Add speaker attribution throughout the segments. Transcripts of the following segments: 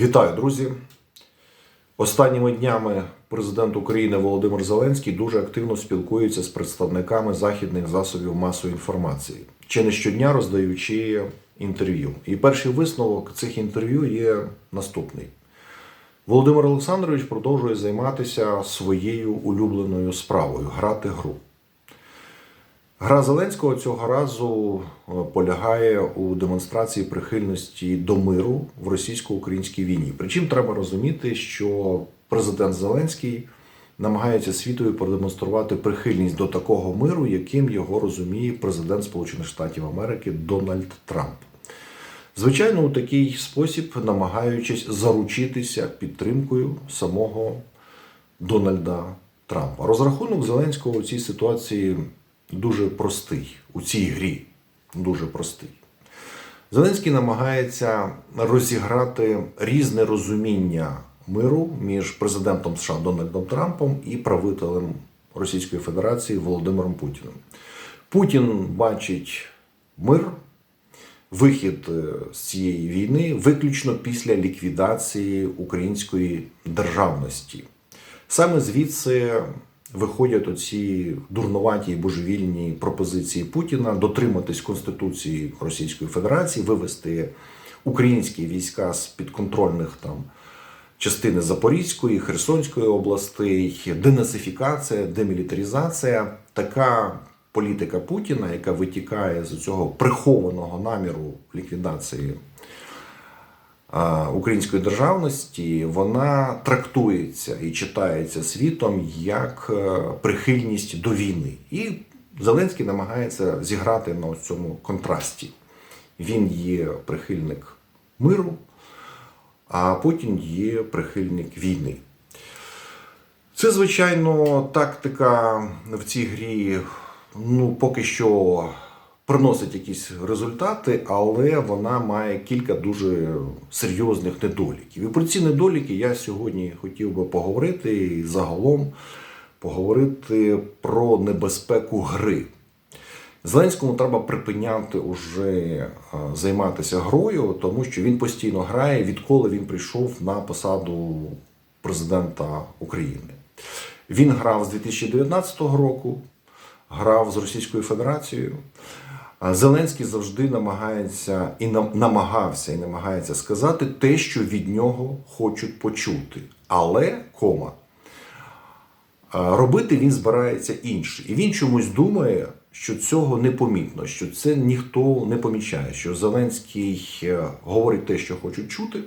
Speaker 1: Вітаю, друзі! Останніми днями президент України Володимир Зеленський дуже активно спілкується з представниками західних засобів масової інформації, чи не щодня роздаючи інтерв'ю. І перший висновок цих інтерв'ю є наступний: Володимир Олександрович продовжує займатися своєю улюбленою справою грати гру. Гра Зеленського цього разу е, полягає у демонстрації прихильності до миру в російсько-українській війні. Причому треба розуміти, що президент Зеленський намагається світові продемонструвати прихильність до такого миру, яким його розуміє президент Сполучених Штатів Америки Дональд Трамп. Звичайно, у такий спосіб намагаючись заручитися підтримкою самого Дональда Трампа. Розрахунок Зеленського у цій ситуації дуже простий у цій грі. Дуже простий. Зеленський намагається розіграти різне розуміння миру між президентом США Дональдом Трампом і правителем Російської Федерації Володимиром Путіним. Путін бачить мир, вихід е, з цієї війни виключно після ліквідації української державності. Саме звідси виходять оці дурнуваті і божевільні пропозиції Путіна дотриматись Конституції Російської Федерації, вивести українські війська з підконтрольних там частини Запорізької, Херсонської областей, денацифікація, демілітаризація. Така політика Путіна, яка витікає з цього прихованого наміру ліквідації української державності, вона трактується і читається світом як е, прихильність до війни. І Зеленський намагається зіграти на цьому контрасті. Він є прихильник миру, а Путін є прихильник війни. Це, звичайно, тактика в цій грі ну, поки що приносить якісь результати, але вона має кілька дуже серйозних недоліків. І про ці недоліки я сьогодні хотів би поговорити і загалом поговорити про небезпеку гри. Зеленському треба припиняти уже е, займатися грою, тому що він постійно грає, відколи він прийшов на посаду президента України. Він грав з 2019 року, грав з Російською Федерацією. Зеленський завжди намагається і нам- намагався і намагається сказати те, що від нього хочуть почути. Але кома. Робити він збирається інше. І він чомусь думає, що цього не помітно, що це ніхто не помічає, що Зеленський е, говорить те, що хочуть чути,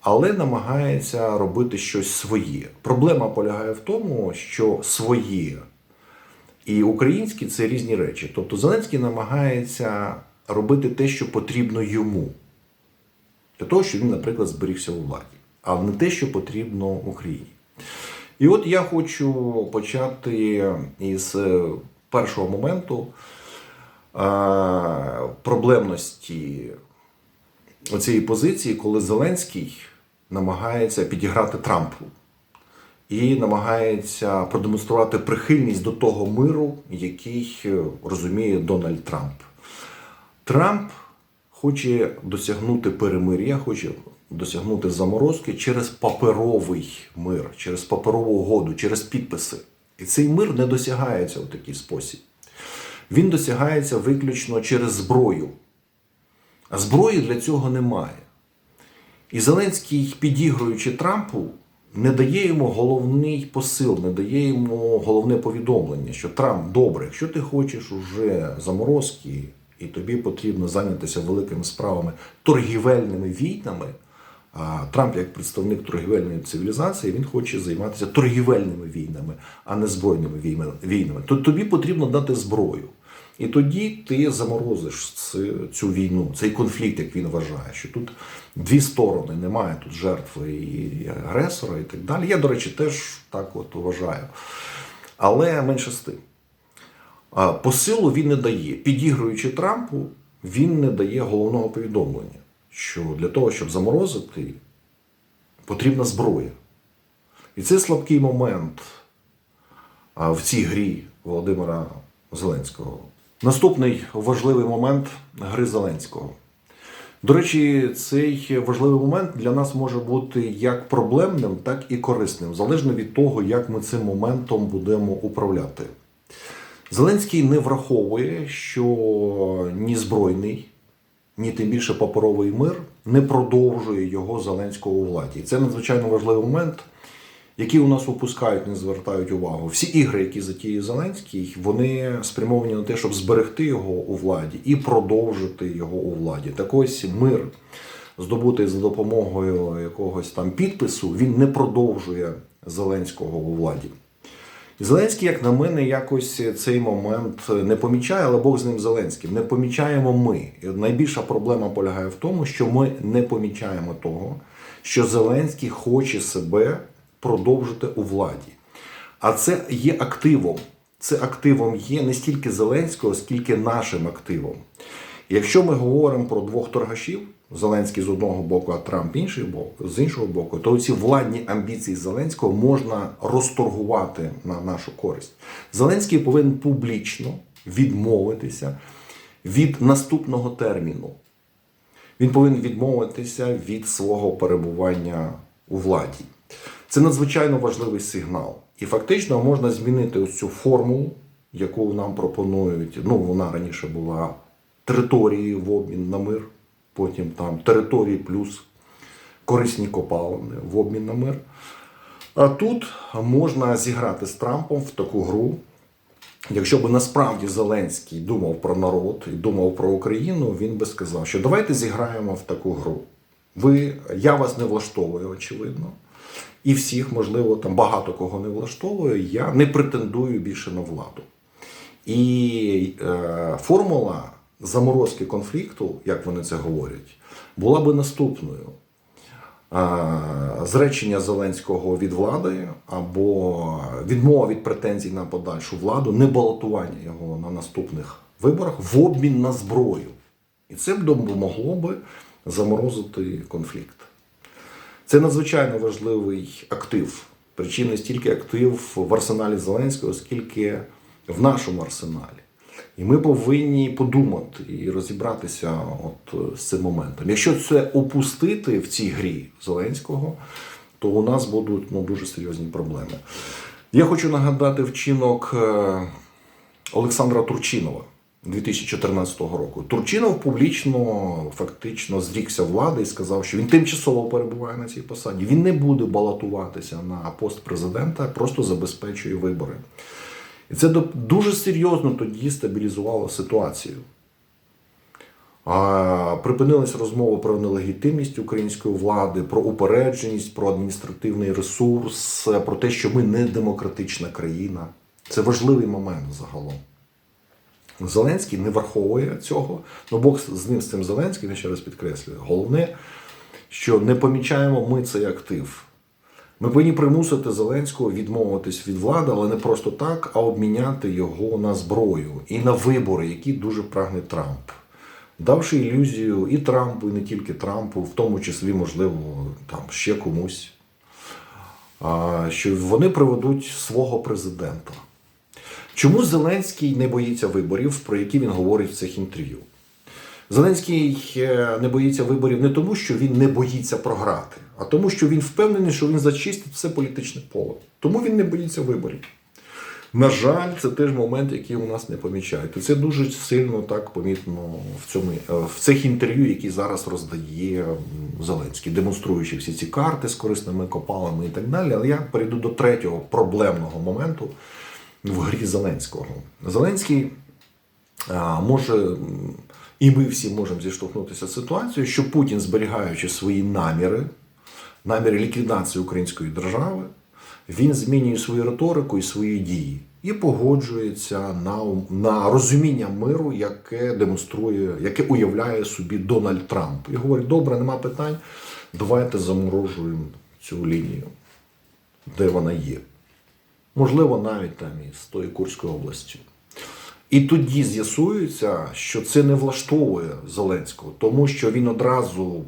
Speaker 1: але намагається робити щось своє. Проблема полягає в тому, що своє і українське це різні речі. Тобто Зеленський намагається робити те, що потрібно йому, для того, щоб він, наприклад, зберігся у владі, а не те, що потрібно Україні. І от я хочу почати із е, першого моменту е, проблемності цієї позиції, коли Зеленський намагається підіграти Трампу і намагається продемонструвати прихильність до того миру, який е, розуміє Дональд Трамп. Трамп хоче досягнути перемир'я, хоче досягнути заморозки через паперовий мир, через паперову угоду, через підписи. І цей мир не досягається у такий спосіб. Він досягається виключно через зброю. А зброї для цього немає. І Зеленський, підігруючи Трампу, не дає йому головний посил, не дає йому головне повідомлення, що Трамп добре, якщо ти хочеш уже заморозки, і тобі потрібно зайнятися великими справами торгівельними війнами. А Трамп, як представник торгівельної цивілізації, він хоче займатися торгівельними війнами, а не збройними війнами. То тобі потрібно дати зброю. І тоді ти заморозиш цю війну, цей конфлікт, як він вважає, що тут дві сторони, немає тут жертви і агресора, і так далі. Я, до речі, теж так от вважаю. Але менше з тим. Посилу він не дає. Підігруючи Трампу, він не дає головного повідомлення, що для того, щоб заморозити, потрібна зброя. І це слабкий момент в цій грі Володимира Зеленського. Наступний важливий момент гри Зеленського. До речі, цей важливий момент для нас може бути як проблемним, так і корисним, залежно від того, як ми цим моментом будемо управляти. Зеленський не враховує, що ні збройний, ні тим більше паперовий мир не продовжує його Зеленського у владі. І це надзвичайно важливий момент, який у нас упускають, не звертають увагу. Всі ігри, які затіє Зеленський, вони спрямовані на те, щоб зберегти його у владі і продовжити його у владі. Так ось мир, здобутий за допомогою якогось там підпису, він не продовжує Зеленського у владі. Зеленський, як на мене, якось цей момент не помічає, але Бог з ним Зеленським. Не помічаємо ми. І найбільша проблема полягає в тому, що ми не помічаємо того, що Зеленський хоче себе продовжити у владі. А це є активом. Це активом є не стільки Зеленського, скільки нашим активом. Якщо ми говоримо про двох торгашів, Зеленський з одного боку, а Трамп інший бок, з іншого боку, то ці владні амбіції Зеленського можна розторгувати на нашу користь. Зеленський повинен публічно відмовитися від наступного терміну. Він повинен відмовитися від свого перебування у владі. Це надзвичайно важливий сигнал. І фактично можна змінити ось цю формулу, яку нам пропонують. Ну, вона раніше була території в обмін на мир, потім там території плюс корисні копалини в обмін на мир. А тут можна зіграти з Трампом в таку гру. Якщо б насправді Зеленський думав про народ і думав про Україну, він би сказав, що давайте зіграємо в таку гру. Ви, я вас не влаштовую, очевидно. І всіх, можливо, там багато кого не влаштовує, я не претендую більше на владу. І е, формула заморозки конфлікту, як вони це говорять, була би наступною. Е, Зречення Зеленського від влади або відмова від претензій на подальшу владу, не балотування його на наступних виборах в обмін на зброю. І це б допомогло би заморозити конфлікт. Це надзвичайно важливий актив. Причому не стільки актив в арсеналі Зеленського, скільки в нашому арсеналі. І ми повинні подумати і розібратися от з цим моментом. Якщо це опустити в цій грі Зеленського, то у нас будуть ну, дуже серйозні проблеми. Я хочу нагадати вчинок е, Олександра Турчинова 2014 року. Турчинов публічно фактично зрікся влади і сказав, що він тимчасово перебуває на цій посаді. Він не буде балотуватися на пост президента, просто забезпечує вибори. І це дуже серйозно тоді стабілізувало ситуацію. А, Припинились розмови про нелегітимність української влади, про упередженість, про адміністративний ресурс, про те, що ми не демократична країна. Це важливий момент загалом. Зеленський не враховує цього. Ну, Бог з ним з цим Зеленським, я ще раз підкреслюю. Головне, що не помічаємо ми цей актив. Ми повинні примусити Зеленського відмовитись від влади, але не просто так, а обміняти його на зброю і на вибори, які дуже прагне Трамп. Давши ілюзію і Трампу, і не тільки Трампу, в тому числі, можливо, там ще комусь, що вони приведуть свого президента. Чому Зеленський не боїться виборів, про які він говорить в цих інтерв'ю? Зеленський е, не боїться виборів не тому, що він не боїться програти, а тому, що він впевнений, що він зачистить все політичне поле. Тому він не боїться виборів. На жаль, це теж момент, який у нас не помічають. І це дуже сильно так помітно в цьому е, в цих інтерв'ю, які зараз роздає Зеленський, демонструючи всі ці карти з корисними копалами і так далі. Але я перейду до третього проблемного моменту в грі Зеленського. Зеленський може, і ми всі можемо зіштовхнутися з ситуацією, що Путін, зберігаючи свої наміри, наміри ліквідації української держави, він змінює свою риторику і свої дії і погоджується на, на розуміння миру, яке демонструє, яке уявляє собі Дональд Трамп. І говорить: добре, нема питань, давайте заморожуємо цю лінію, де вона є. Можливо, навіть там із тої Курської області. І тоді з'ясується, що це не влаштовує Зеленського, тому що він одразу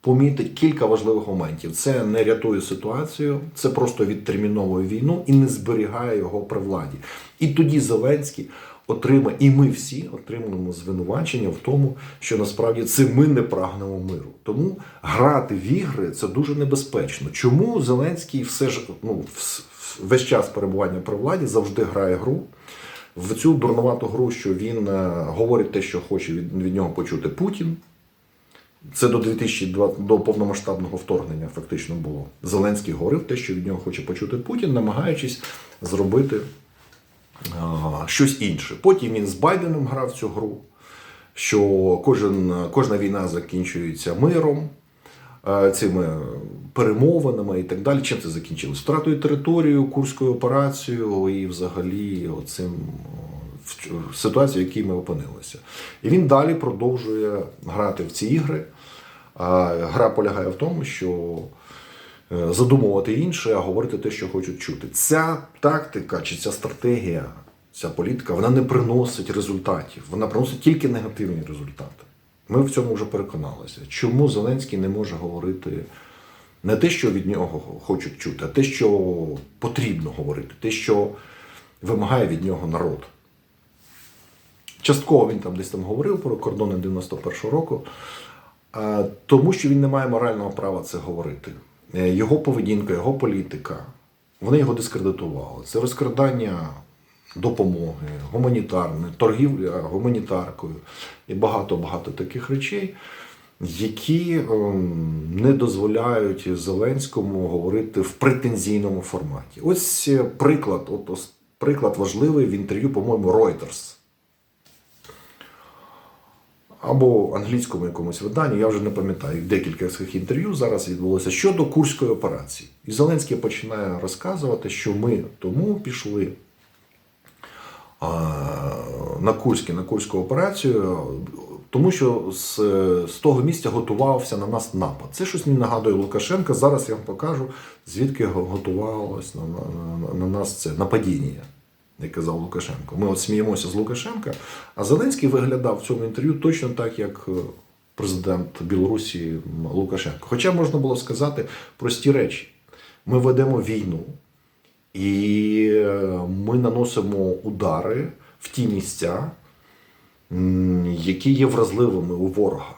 Speaker 1: помітить кілька важливих моментів. Це не рятує ситуацію, це просто відтерміновує війну і не зберігає його при владі. І тоді Зеленський отримає, і ми всі отримуємо звинувачення в тому, що насправді це ми не прагнемо миру. Тому грати в ігри це дуже небезпечно. Чому Зеленський все ж ну, весь час перебування при владі завжди грає гру? В цю дурнувату гру, що він е, говорить те, що хоче від, від нього почути Путін. Це до 2002, до повномасштабного вторгнення фактично було. Зеленський говорив те, що від нього хоче почути Путін, намагаючись зробити щось інше. Потім він з Байденом грав цю гру, що кожен, кожна війна закінчується миром, е, цими перемовинами і так далі. Чим це закінчилось? Втратою територію, курською операцією і взагалі оцим в в якій ми опинилися. І він далі продовжує грати в ці ігри. А Гра полягає в тому, що задумувати інше, а говорити те, що хочуть чути. Ця тактика чи ця стратегія, ця політика, вона не приносить результатів. Вона приносить тільки негативні результати. Ми в цьому вже переконалися. Чому Зеленський не може говорити не те, що від нього хочуть чути, а те, що потрібно говорити, те, що вимагає від нього народ. Частково він там десь там говорив про кордони 91-го року, тому що він не має морального права це говорити. Е, Його поведінка, його політика, вони його дискредитували. Це розкрадання допомоги, гуманітарне, торгівля гуманітаркою і багато-багато таких речей, які ем, не дозволяють Зеленському говорити в претензійному форматі. Ось е, приклад, от, ос- приклад важливий в інтерв'ю, по-моєму, Reuters або англійському якомусь виданні, я вже не пам'ятаю, декілька цих інтерв'ю зараз відбулося щодо Курської операції. І Зеленський починає розказувати, що ми тому пішли на Курську, на Курську операцію, тому що з, з того місця готувався на нас напад. Це щось мені нагадує Лукашенка. Зараз я вам покажу, звідки го- готувалось на, на, на, на нас це нападіння як казав Лукашенко. Ми от сміємося з Лукашенка, а Зеленський виглядав в цьому інтерв'ю точно так, як е, президент Білорусі Лукашенко. Хоча можна було сказати прості речі: ми ведемо війну, і е, ми наносимо удари в ті місця, які є вразливими у ворога.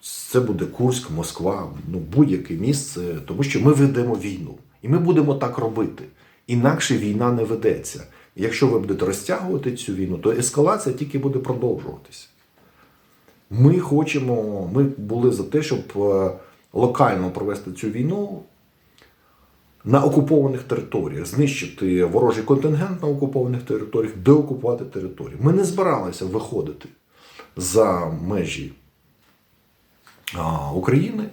Speaker 1: Це буде Курськ, Москва, ну будь-яке місце, тому що ми ведемо війну. І ми будемо так робити. Інакше війна не ведеться. Якщо ви будете розтягувати цю війну, то ескалація тільки буде продовжуватися. Ми хочемо, ми були за те, щоб е, локально провести цю війну на окупованих територіях, знищити ворожий контингент на окупованих територіях, деокупувати території. Ми не збиралися виходити за межі України.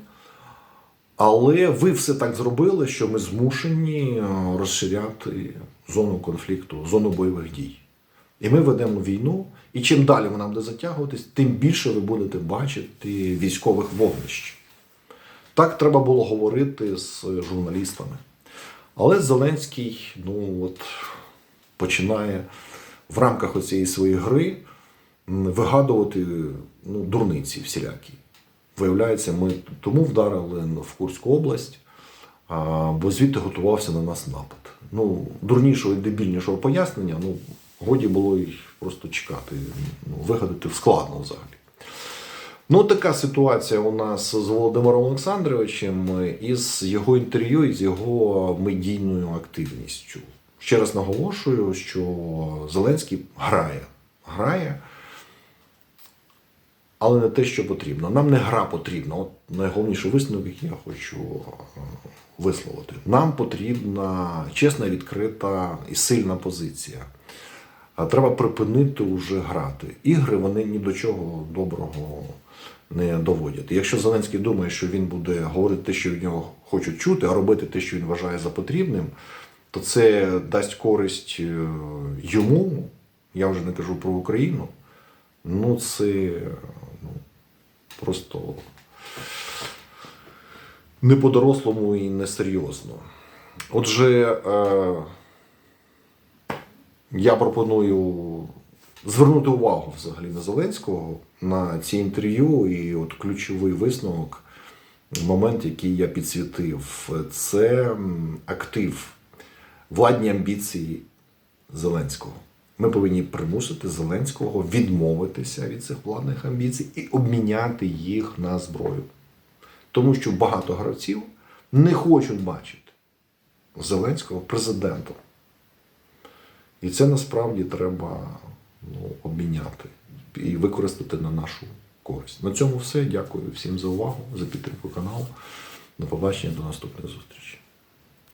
Speaker 1: Але ви все так зробили, що ми змушені е, розширяти зону конфлікту, зону бойових дій. І ми ведемо війну, і чим далі вона буде затягуватись, тим більше ви будете бачити військових вогнищ. Так треба було говорити з журналістами. Але Зеленський ну, от, починає в рамках оцієї своєї гри вигадувати ну, дурниці всілякі. Виявляється, ми тому вдарили в Курську область, бо звідти готувався на нас напад. Ну, дурнішого і дебільнішого пояснення, ну, годі було й просто чекати, ну, вигадати складно взагалі. Ну, така ситуація у нас з Володимиром Олександровичем із його інтерв'ю і з його медійною активністю. Ще раз наголошую, що Зеленський грає. Грає, але не те, що потрібно. Нам не гра потрібна. От найголовніший висновок, який я хочу е, висловити. Нам потрібна чесна, відкрита і сильна позиція. А треба припинити вже грати. Ігри вони ні до чого доброго не доводять. І Якщо Зеленський думає, що він буде говорити те, що від нього хочуть чути, а робити те, що він вважає за потрібним, то це дасть користь е, йому. Я вже не кажу про Україну. Ну, це ну, просто не по-дорослому і несерйозно. Отже, е, я пропоную звернути увагу взагалі на Зеленського на ці інтерв'ю, і от ключовий висновок, момент, який я підсвітив, це актив, владні амбіції Зеленського. Ми повинні примусити Зеленського відмовитися від цих владних амбіцій і обміняти їх на зброю. Тому що багато гравців не хочуть бачити Зеленського президентом. І це насправді треба ну, обміняти і використати на нашу користь. На цьому все. Дякую всім за увагу, за підтримку каналу. До побачення, до наступних зустрічей.